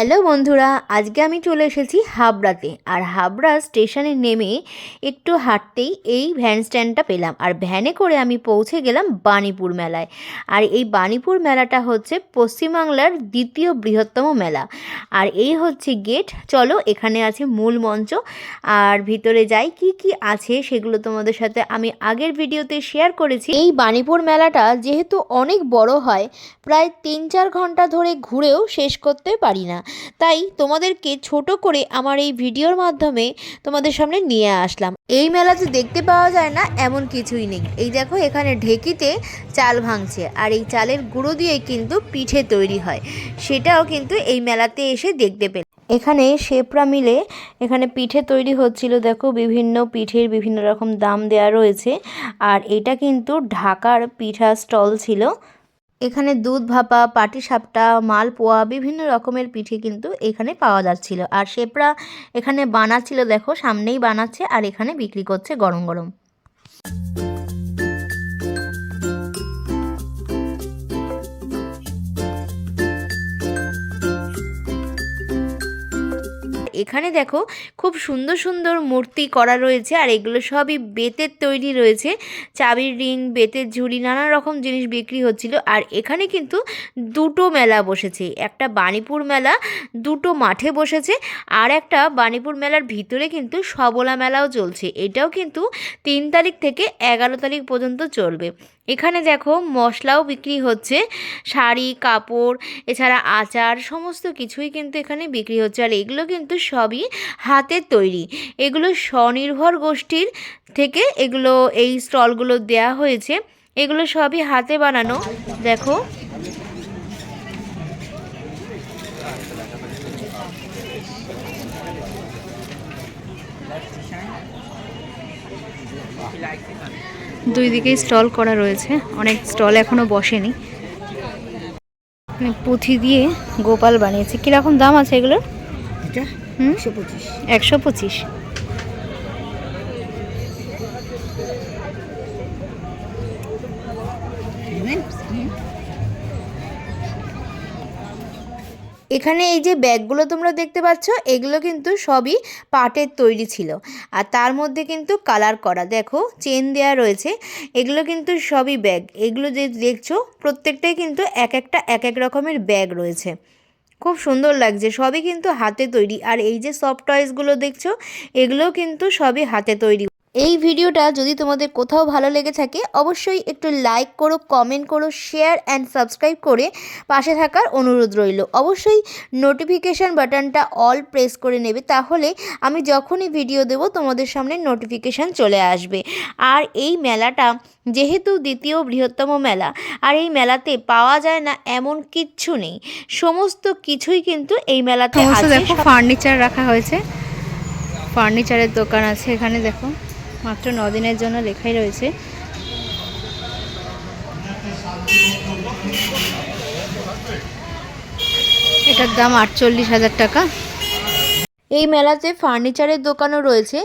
Hello বন্ধুরা, আজকে আমি চলে এসেছি হাবড়াতে। আর হাবড়া স্টেশনে নেমে একটু হাঁটতেই এই ভ্যান স্ট্যান্ডটা পেলাম। আর ভ্যানে করে আমি পৌঁছে গেলাম বাণীপুর মেলায়। আর এই বাণীপুর মেলাটা হচ্ছে পশ্চিমবাংলার দ্বিতীয় বৃহত্তম মেলা। আর এই হচ্ছে গেট। চলো, এখানে আছে মূল মঞ্চ। আর ভিতরে যাই, কি কি আছে সেগুলো তোমাদের সাথে আমি আগের ভিডিওতে শেয়ার করেছি। এই বাণীপুর মেলাটা যেহেতু অনেক বড় হয়, প্রায় তিন চার ঘণ্টা ধরে ঘুরেও শেষ করতে পারি না। তাই তোমাদেরকে ছোট করে আমার এই ভিডিওর মাধ্যমে তোমাদের সামনে নিয়ে আসলাম। এই মেলাতে দেখতে পাওয়া যায় না, এমন কিছুই নেই। এই দেখো, এখানে ঢেকিতে চাল ভাঙছে আর এই চালের গুঁড়ো দিয়ে কিন্তু পিঠে তৈরি হয়। সেটাও কিন্তু এই মেলাতে এসে দেখতে পেল। এখানে শেপরা মিলে এখানে পিঠে তৈরি হচ্ছিল। দেখো, বিভিন্ন পিঠের বিভিন্ন রকম দাম দেয়া রয়েছে। আর এটা কিন্তু ঢাকার পিঠা স্টল ছিল। এখানে দুধ ভাপা, পাটিসাপটা, মালপোয়া বিভিন্ন রকমের পিঠে কিন্তু এখানে পাওয়া যাচ্ছিল। আর শেপরা এখানে বানাচ্ছিল, দেখো, সামনেই বানাচ্ছে আর এখানে বিক্রি করছে গরম গরম। এখানে দেখো খুব সুন্দর সুন্দর মূর্তি করা রয়েছে আর এগুলো সবই বেতের তৈরি রয়েছে। চাবির রিং, বেতের ঝুড়ি, নানা রকম জিনিস বিক্রি হচ্ছিল আর এখানে কিন্তু দুটো মেলা বসেছে। একটা বাণীপুর মেলা, দুটো মাঠে বসেছে আর একটা বাণীপুর মেলার ভিতরে কিন্তু সবলা মেলাও চলছে। এটাও কিন্তু তিন তারিখ থেকে এগারো তারিখ পর্যন্ত চলবে। এখানে দেখো মশলাও বিক্রি হচ্ছে, শাড়ি, কাপড়, এছাড়া আচার, সমস্ত কিছুই কিন্তু এখানে বিক্রি হচ্ছে। আর এগুলো কিন্তু সবই হাতের তৈরি। এগুলো স্বনির্ভর গোষ্ঠীর থেকে এগুলো এই স্টলগুলো দেয়া হয়েছে। এগুলো সবই হাতে বানানো। দেখো। দুই দিকেই স্টল করা রয়েছে। অনেক স্টল এখনও বসেনি। পুঁথি দিয়ে গোপাল বানিয়েছে। কীরকম দাম আছে এগুলোর? একশো পঁচিশ। একশো পঁচিশ। এখানে এই যে ব্যাগগুলো তোমরা দেখতে পাচ্ছ, এগুলো কিন্তু সবই পাটের তৈরি ছিল। আর তার মধ্যে কিন্তু কালার করা, দেখো, চেন দেয়া রয়েছে। এগুলো কিন্তু সবই ব্যাগ। এগুলো যে দেখছ, প্রত্যেকটাই কিন্তু এক একটা, এক এক রকমের ব্যাগ রয়েছে। খুব সুন্দর লাগছে, সবই কিন্তু হাতে তৈরি। আর এই যে সফট টয়েসগুলো দেখছ, এগুলোও কিন্তু সবই হাতে তৈরি এই ভিডিওটা যদি তোমাদের কোথাও ভালো লেগে থাকে অবশ্যই একটু লাইক করো কমেন্ট করো শেয়ার অ্যান্ড সাবস্ক্রাইব করে পাশে থাকার অনুরোধ রইল। অবশ্যই নোটিফিকেশান বাটনটা অল প্রেস করে নেবে তাহলে আমি যখনই ভিডিও দেব তোমাদের সামনে নোটিফিকেশান চলে আসবে। আর এই মেলাটা যেহেতু দ্বিতীয় বৃহত্তম মেলা আর এই মেলাতে পাওয়া যায় না এমন কিচ্ছু নেই। সমস্ত কিছুই কিন্তু এই মেলাতে দেখো ফার্নিচার রাখা হয়েছে। ফার্নিচারের দোকান আছে এখানে দেখো। মাত্র দিনের জন্য লেখাই রয়েছে। এটার দাম আটচল্লিশ হাজার টাকা। এই মেলাতে ফার্নিচারের দোকানও রয়েছে।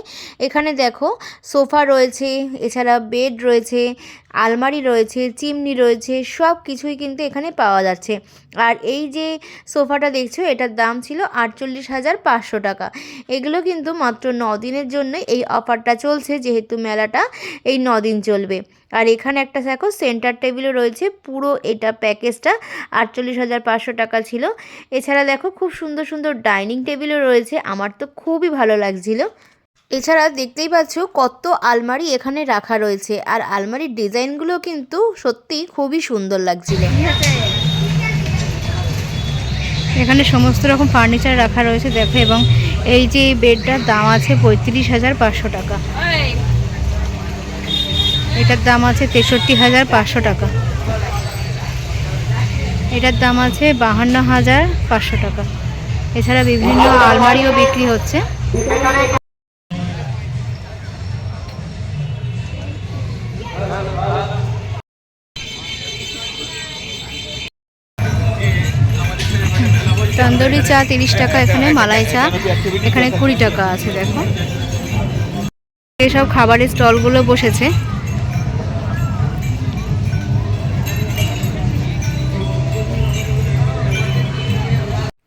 এখানে দেখো সোফা রয়েছে, এছাড়া বেড রয়েছে আলমারি রয়েছে, চিমনি রয়েছে সব কিছুই কিন্তু এখানে পাওয়া যাচ্ছে। আর এই যে সোফাটা দেখছ, এটার দাম ছিল আটচল্লিশ হাজার পাঁচশো টাকা। এগুলো কিন্তু মাত্র ন দিনের জন্য এই অফারটা চলছে, যেহেতু মেলাটা এই ন দিন চলবে। আর এখানে একটা দেখো, সেন্টার টেবিলও রয়েছে, পুরো এটা প্যাকেজটা আটচল্লিশ হাজার পাঁচশো টাকা ছিল। এছাড়া দেখো, খুব সুন্দর সুন্দর ডাইনিং টেবিলও রয়েছে, আমার তো খুবই ভালো লাগছিল। এছাড়া দেখতেই পাচ্ছ কত আলমারি এখানে রাখা রয়েছে। আর আলমারির ডিজাইনগুলো কিন্তু সত্যি খুবই সুন্দর লাগছিল। এখানে সমস্ত রকম ফার্নিচার রাখা রয়েছে, দেখো, এবং এই যে বেডটার দাম আছে পঁয়ত্রিশ হাজার পাঁচশো টাকা। এটার দাম আছে তেষট্টি হাজার পাঁচশো টাকা। এটার দাম আছে বাহান্ন হাজার পাঁচশো টাকা। এছাড়া বিভিন্ন আলমারিও বিক্রি হচ্ছে। চা, তিরিশ টাকা, এখানে মালাই চা, এখানে কুড়ি টাকা আছে, দেখো। এসব খাবারের স্টলগুলো বসেছে।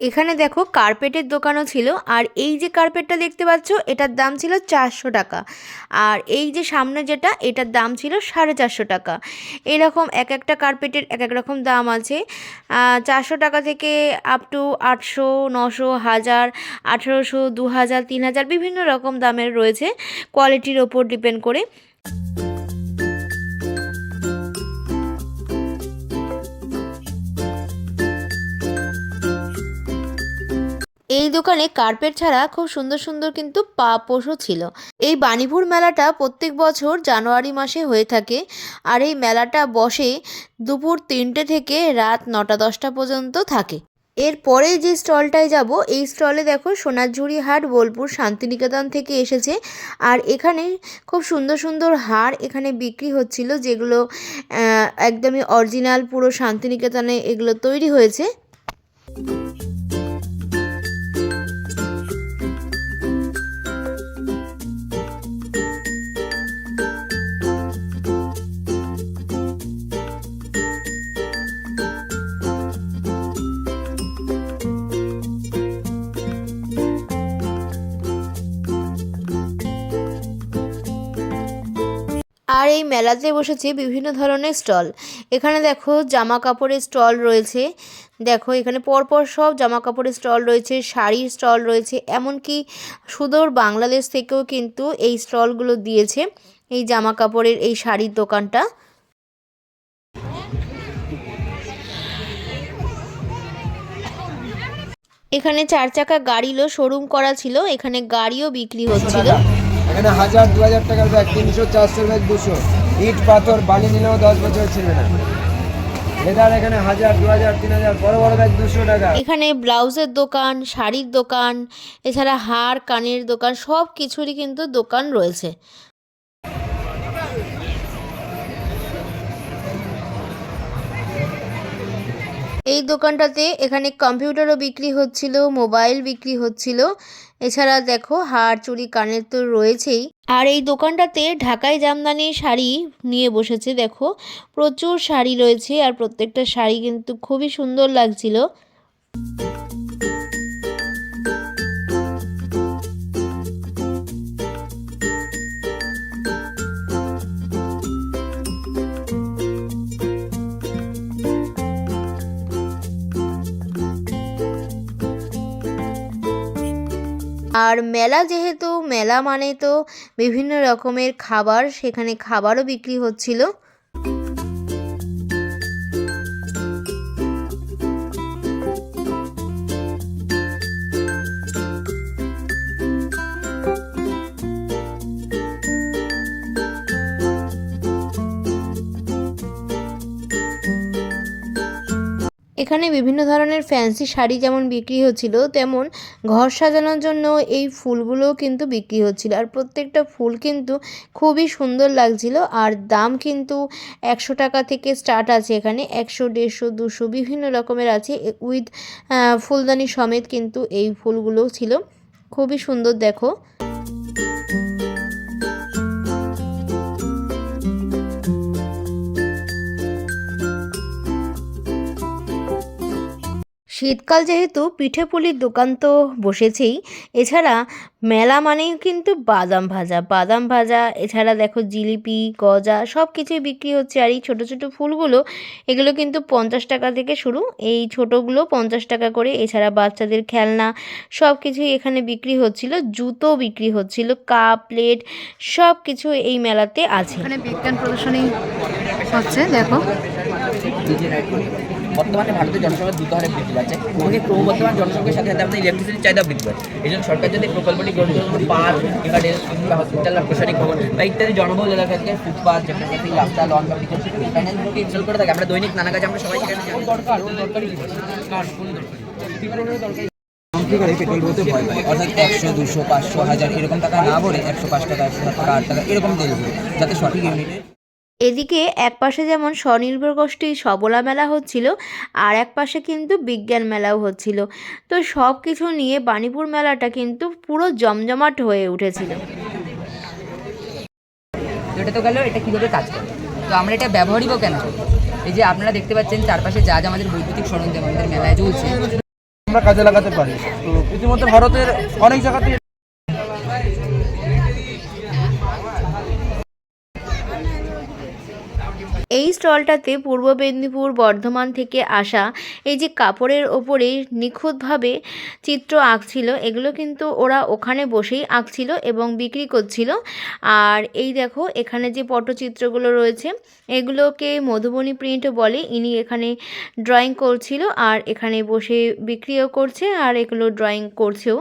এখানে দেখো কার্পেটের দোকানও ছিল, আর এই যে কার্পেটটা দেখতে পাচ্ছ, এটার দাম ছিল চারশো টাকা। আর এই যে সামনে যেটা, এটার দাম ছিল সাড়ে চারশো টাকা। এরকম এক একটা কার্পেটের এক এক রকম দাম আছে। চারশো টাকা থেকে আপ টু আটশো, নশো, হাজার, আঠেরোশো দু হাজার তিন হাজার বিভিন্ন রকম দামের রয়েছে। কোয়ালিটির ওপর ডিপেন্ড করে। এই দোকানে কার্পেট ছাড়া খুব সুন্দর সুন্দর কিন্তু পা পোষও ছিল। এই বাণীপুর মেলাটা প্রত্যেক বছর জানুয়ারি মাসে হয়ে থাকে আর এই মেলাটা বসে দুপুর তিনটে থেকে রাত নটা দশটা পর্যন্ত থাকে। এরপরে যে স্টলটায় যাব, এই স্টলে দেখো সোনাঝুরি হাট, বোলপুর শান্তিনিকেতন থেকে এসেছে আর এখানে খুব সুন্দর সুন্দর হার এখানে বিক্রি হচ্ছিল যেগুলো একদমই অরিজিনাল পুরো শান্তিনিকেতনে এগুলো তৈরি হয়েছে। আর এই মেলাতে বসেছে বিভিন্ন ধরনের স্টল। এখানে দেখো জামা কাপড়ের স্টল রয়েছে। দেখো এখানে পরপর সব জামা কাপড়ের স্টল রয়েছে, শাড়ির স্টল রয়েছে, এমনকি সুদূর বাংলাদেশ থেকেও কিন্তু এই স্টলগুলো দিয়েছে এই জামা কাপড়ের এই শাড়ির দোকানটা। এখানে চার চাকা গাড়িরও শোরুম করা ছিল, এখানে গাড়িও বিক্রি হচ্ছিল। এখানে হাজার দু হাজার টাকার ব্যাগ তিনশো চারশোর ব্যাগ দুশো। ইট, পাথর, বালি নিলেও দশ বছর ছিল না। এখানে ব্লাউজের দোকান, শাড়ির দোকান, এছাড়া হার, কানের দোকান, সব কিছুরই কিন্তু দোকান রয়েছে। এই দোকানটাতে এখানে কম্পিউটারও বিক্রি হচ্ছিল মোবাইল বিক্রি হচ্ছিল। এছাড়া দেখো, হার চুরি কানের তো রয়েছেই। আর এই দোকানটাতে ঢাকাই জামদানি শাড়ি নিয়ে বসেছে, দেখো। প্রচুর শাড়ি রয়েছে আর প্রত্যেকটা শাড়ি কিন্তু খুবই সুন্দর লাগছিল। আর মেলা যেহেতু মেলা মানে তো বিভিন্ন রকমের খাবার সেখানে খাবারও বিক্রি হচ্ছিল। এখানে বিভিন্ন ধরনের ফ্যান্সি শাড়ি যেমন বিক্রি হচ্ছিল, তেমন ঘর সাজানোর জন্য এই ফুলগুলোও কিন্তু বিক্রি হচ্ছিল। আর প্রত্যেকটা ফুল কিন্তু খুবই সুন্দর লাগছিল। আর দাম কিন্তু একশো টাকা থেকে স্টার্ট আছে এখানে। একশো, দেড়শো, দুশো বিভিন্ন রকমের আছে। উইথ ফুলদানি সমেত কিন্তু এই ফুলগুলো ছিল। খুবই সুন্দর দেখো। শীতকাল যেহেতু পিঠে পুলির দোকান তো বসেছেই, এছাড়া মেলা মানেই কিন্তু বাদাম ভাজা। বাদাম ভাজা, এছাড়া দেখো জিলিপি, গজা সব কিছুই বিক্রি হচ্ছে আর এই ছোটো ছোটো ফুলগুলো, এগুলো কিন্তু পঞ্চাশ টাকা থেকে শুরু। এই ছোটোগুলো পঞ্চাশ টাকা করে, এছাড়া বাচ্চাদের খেলনা সব কিছুই এখানে বিক্রি হচ্ছিল, জুতো বিক্রি হচ্ছিল কাপ প্লেট সব কিছু এই মেলাতে আছে। এখানে বিজ্ঞান প্রদর্শনী হচ্ছে, দেখো। বর্তমানে ভারতের জনসংখ্যা দ্রুত হারে বৃদ্ধি পাচ্ছে এবং এই ক্রমবর্ধমান জনসংখ্যার সাথে সাথে আমাদের ইলেকট্রিসিটির চাহিদা বৃদ্ধি পায় এই জন্য সরকার যদি প্রকল্পটি গ্রহণ করে পার্ক, কিংবা রেল কিংবা হসপিটাল বা প্রশাসনিক ভবন, বা ইত্যাদি জনবহুল এলাকা থেকে ফুটপাথ যেখানে রাস্তা লন বা বিদ্যুৎ প্যানেলগুলোকে ইনস্টল করে থাকে। আমরা দৈনিক নানা কাজে আমরা সবাই সেখানে পেট্রোল বলতে ভয় পায় অর্থাৎ একশো, দুশো, পাঁচশো, হাজার, এরকম টাকা না ভরে একশো, পাঁচ টাকা, একশো টাকা, আট টাকা, এরকম তেল ভরে যাতে সঠিক ইউনিটে এদিকে এক পাশে যেমন স্বনির্ভর গোষ্ঠী সবলা মেলা হচ্ছিল আর এক পাশে কিন্তু বিজ্ঞান মেলাও হচ্ছিল। তো সব কিছু নিয়ে বাণীপুর মেলাটা কিন্তু পুরো জমজমাট হয়ে উঠেছিল। তো এটা তো গেল এটা কীভাবে কাজ করে তো আমরা এটা ব্যবহারই বা কেন এই যে আপনারা দেখতে পাচ্ছেন চারপাশে যা যা আমাদের বৈদ্যুতিক সরঞ্জাম আমাদের মেলায় চলছে আমরা কাজে লাগাতে পারি। তো ইতিমধ্যে ভারতের অনেক জায়গাতে এই স্টলটাতে পূর্ব মেদিনীপুর বর্ধমান থেকে আসা এই যে কাপড়ের ওপরে নিখুঁতভাবে চিত্র আঁকছিল, এগুলো কিন্তু ওরা ওখানে বসেই আঁকছিল এবং বিক্রি করছিল। আর এই দেখো, এখানে যে পটচিত্রগুলো রয়েছে, এগুলোকে মধুবনী প্রিন্ট বলে ইনি এখানে ড্রয়িং করছিল আর এখানে বসে বিক্রিও করছে আর এগুলো ড্রয়িং করছেও।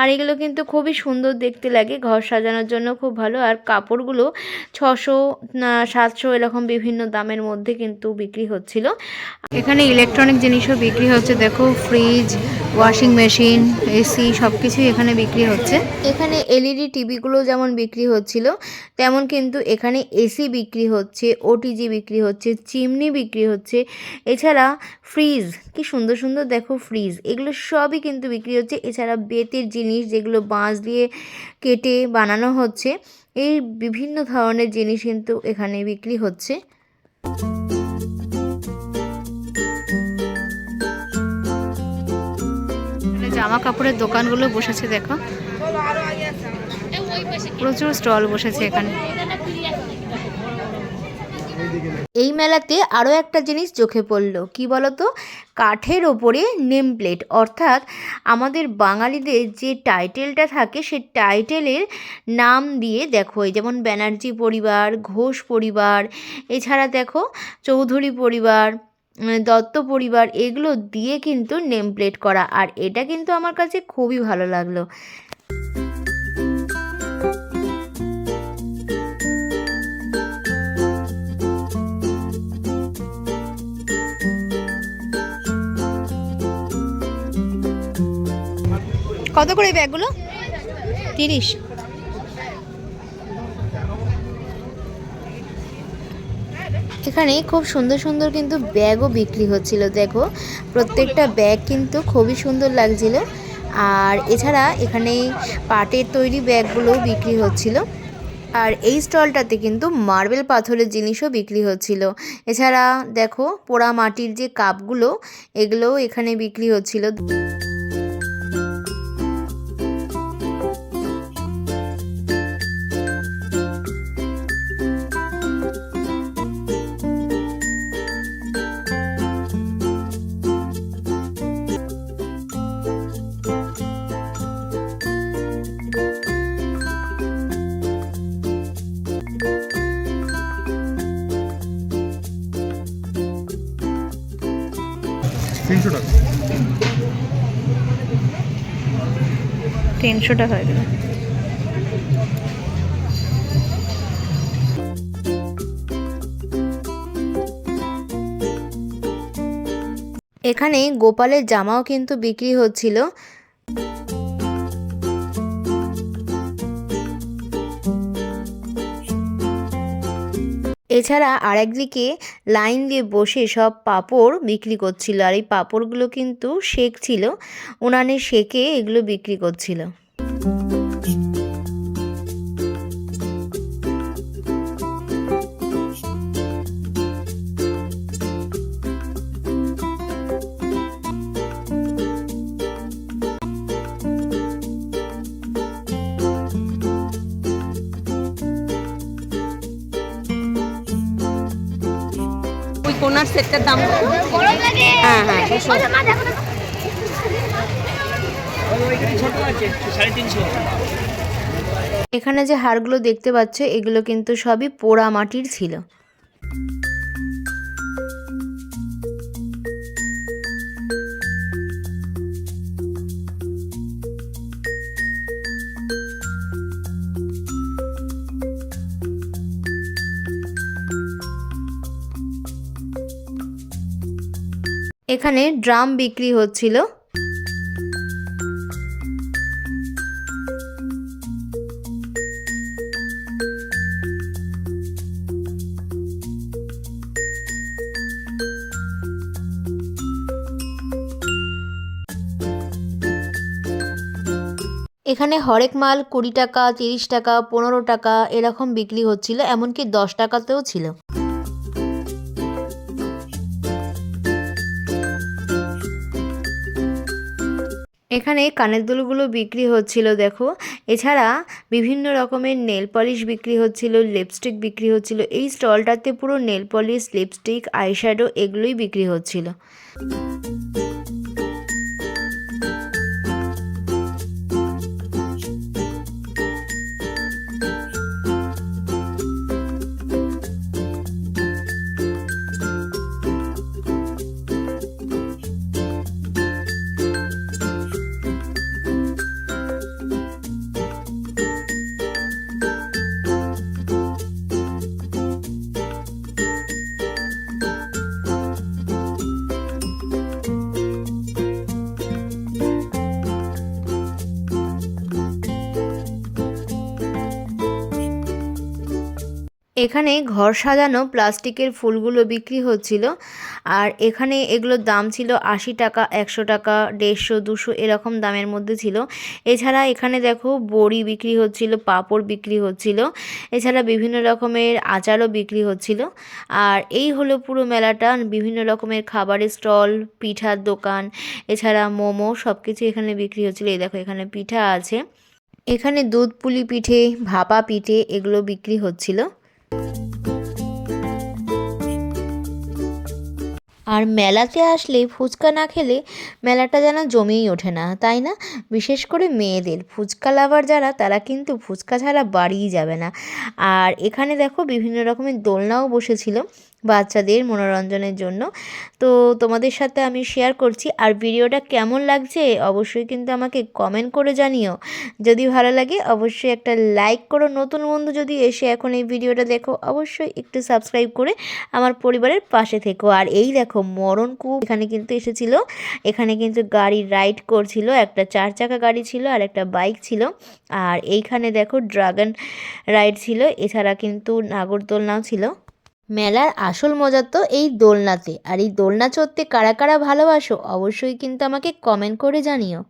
আর এগুলো কিন্তু খুবই সুন্দর দেখতে লাগে, ঘর সাজানোর জন্য খুব ভালো। আর কাপড়গুলো ছশো সাতশো এরকম বিভিন্ন দামের মধ্যে কিন্তু বিক্রি হচ্ছিল। এখানে ইলেকট্রনিক জিনিসও বিক্রি হচ্ছে, দেখো ফ্রিজ ওয়াশিং মেশিন এসি সব কিছুই এখানে বিক্রি হচ্ছে। এখানে এলইডি টিভিগুলো যেমন বিক্রি হচ্ছিল, তেমন কিন্তু এখানে এসি বিক্রি হচ্ছে ওটিজি বিক্রি হচ্ছে চিমনি বিক্রি হচ্ছে। এছাড়া ফ্রিজ কি সুন্দর সুন্দর, দেখো ফ্রিজ এগুলো সবই কিন্তু বিক্রি হচ্ছে। এছাড়া বেতের জিনিস যেগুলো বাঁশ দিয়ে কেটে বানানো হচ্ছে, এই বিভিন্ন ধরনের জিনিস কিন্তু এখানে বিক্রি হচ্ছে। জামা কাপড়ের দোকানগুলো বসেছে দেখো। প্রচুর স্টল বসেছে এখানে। এই মেলাতে আরও একটা জিনিস চোখে পড়ল। কি বলতো? কাঠের ওপরে নেম প্লেট। অর্থাৎ আমাদের বাঙালিদের যে টাইটেলটা থাকে, সে টাইটেলের নাম দিয়ে দেখো যেমন ব্যানার্জি পরিবার, ঘোষ পরিবার, এছাড়া দেখো চৌধুরী পরিবার দত্ত পরিবার, এগুলো দিয়ে কিন্তু নেম প্লেট করা। আর এটা কিন্তু আমার কাছে খুবই ভালো লাগল। কত করে ব্যাগগুলো? তিরিশ। এখানে খুব সুন্দর সুন্দর কিন্তু ব্যাগও বিক্রি হচ্ছিল, দেখো। প্রত্যেকটা ব্যাগ কিন্তু খুবই সুন্দর লাগছিল। আর এছাড়া এখানে পাটের তৈরি ব্যাগগুলোও বিক্রি হচ্ছিল। আর এই স্টলটাতে কিন্তু মার্বেল পাথরের জিনিসও বিক্রি হচ্ছিল। এছাড়া দেখো পোড়া মাটির যে কাপগুলো, এগুলোও এখানে বিক্রি হচ্ছিল। তিনশো টাকা এগুলো এখানে গোপালের জামাও কিন্তু বিক্রি হচ্ছিল। এছাড়া আরেকদিকে লাইন দিয়ে বসে সব পাপড় বিক্রি করছিল, আর এই পাপড়গুলো কিন্তু শেক ছিল। উনানে শেকে এগুলো বিক্রি করছিল। সেটটার দাম হ্যাঁ হ্যাঁ এখানে যে হাড়গুলো দেখতে পাচ্ছ এগুলো কিন্তু সবই পোড়া মাটির ছিল। এখানে ড্রাম বিক্রি হচ্ছিল। এখানে হরেক মাল কুড়ি টাকা, তিরিশ টাকা, পনেরো টাকা এরকম বিক্রি হচ্ছিল, এমনকি দশ টাকাতেও ছিল। এখানে কানের দুলগুলো বিক্রি হচ্ছিল, দেখো। এছাড়া বিভিন্ন রকমের নেল পলিশ বিক্রি হচ্ছিল, লিপস্টিক বিক্রি হচ্ছিল, এই স্টলটাতে পুরো নেল পলিশ, লিপস্টিক, আইশ্যাডো এগুলোই বিক্রি হচ্ছিল। এখানে ঘর সাজানো প্লাস্টিকের ফুলগুলো বিক্রি হচ্ছিল। আর এখানে এগুলোর দাম ছিল আশি টাকা, একশো টাকা, দেড়শো, দুশো এরকম দামের মধ্যে ছিল। এছাড়া এখানে দেখো বড়ি বিক্রি হচ্ছিল, পাঁপড় বিক্রি হচ্ছিল, এছাড়া বিভিন্ন রকমের আচারও বিক্রি হচ্ছিল। আর এই হলো পুরো মেলাটা, বিভিন্ন রকমের খাবারের স্টল, পিঠার দোকান, এছাড়া মোমো সব কিছু এখানে বিক্রি হচ্ছিল। এই দেখো এখানে পিঠা আছে। এখানে দুধ পুলি পিঠে, ভাপা পিঠে এগুলো বিক্রি হচ্ছিল। আর মেলাতে আসলে ফুচকা না খেলে মেলাটা যেন জমেই ওঠে না, তাই না? বিশেষ করে মেয়েদের। ফুচকা লাভার যারা, তারা কিন্তু ফুচকা ছাড়া বাড়িই যাবে না। আর এখানে দেখো বিভিন্ন রকমের দোলনাও বসেছিল বাচ্চাদের মনোরঞ্জনের জন্য। তো তোমাদের সাথে আমি শেয়ার করছি। আর ভিডিওটা কেমন লাগছে অবশ্যই কিন্তু আমাকে কমেন্ট করে জানিও। যদি ভালো লাগে অবশ্যই একটা লাইক করো। নতুন বন্ধু যদি এসে এখন এই ভিডিওটা দেখো, অবশ্যই একটু সাবস্ক্রাইব করে আমার পরিবারের পাশে থেকো। আর এই দেখো মরণ কূপ এখানে কিন্তু এসেছিল। এখানে কিন্তু গাড়ি রাইড করছিল, একটা চার চাকা গাড়ি ছিল আর একটা বাইক ছিল। আর এইখানে দেখো ড্রাগন রাইড ছিল, এছাড়া কিন্তু নাগরদোলনাও ছিল। মেলার আসল মজা তো এই দোলনাতে। আর এই দোলনা চড়তে কারা কারা ভালোবাসো অবশ্যই কিন্তু আমাকে কমেন্ট করে জানিও।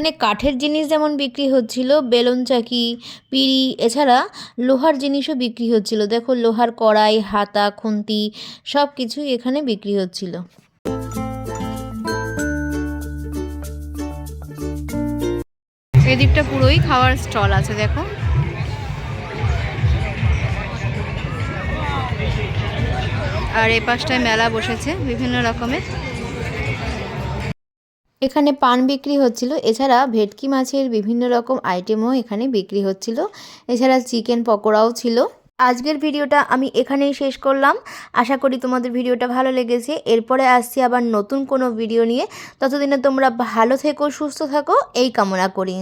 এখানে কাঠের জিনিস যেমন বিক্রি হচ্ছিল, বেলুন চাকি, পিড়ি, এছাড়া লোহার জিনিসও বিক্রি হচ্ছিল। দেখো, লোহার কড়াই, হাতা, খুন্তি সব কিছুই এখানে বিক্রি হচ্ছিল। এদিকটা পুরোই খাওয়ার স্টল আছে, দেখো। আর এই পাশটায় মেলা বসেছে বিভিন্ন রকমের। এখানে পান বিক্রি হচ্ছিল। এছাড়া ভেটকি মাছের বিভিন্ন রকম আইটেমও এখানে বিক্রি হচ্ছিল। এছাড়া চিকেন পকোড়াও ছিল। আজকের ভিডিওটা আমি এখানেই শেষ করলাম। আশা করি তোমাদের ভিডিওটা ভালো লেগেছে। এরপরে আসছি আবার নতুন কোনো ভিডিও নিয়ে। ততদিনে তোমরা ভালো থেকো, সুস্থ থাকো। এই কামনা করি।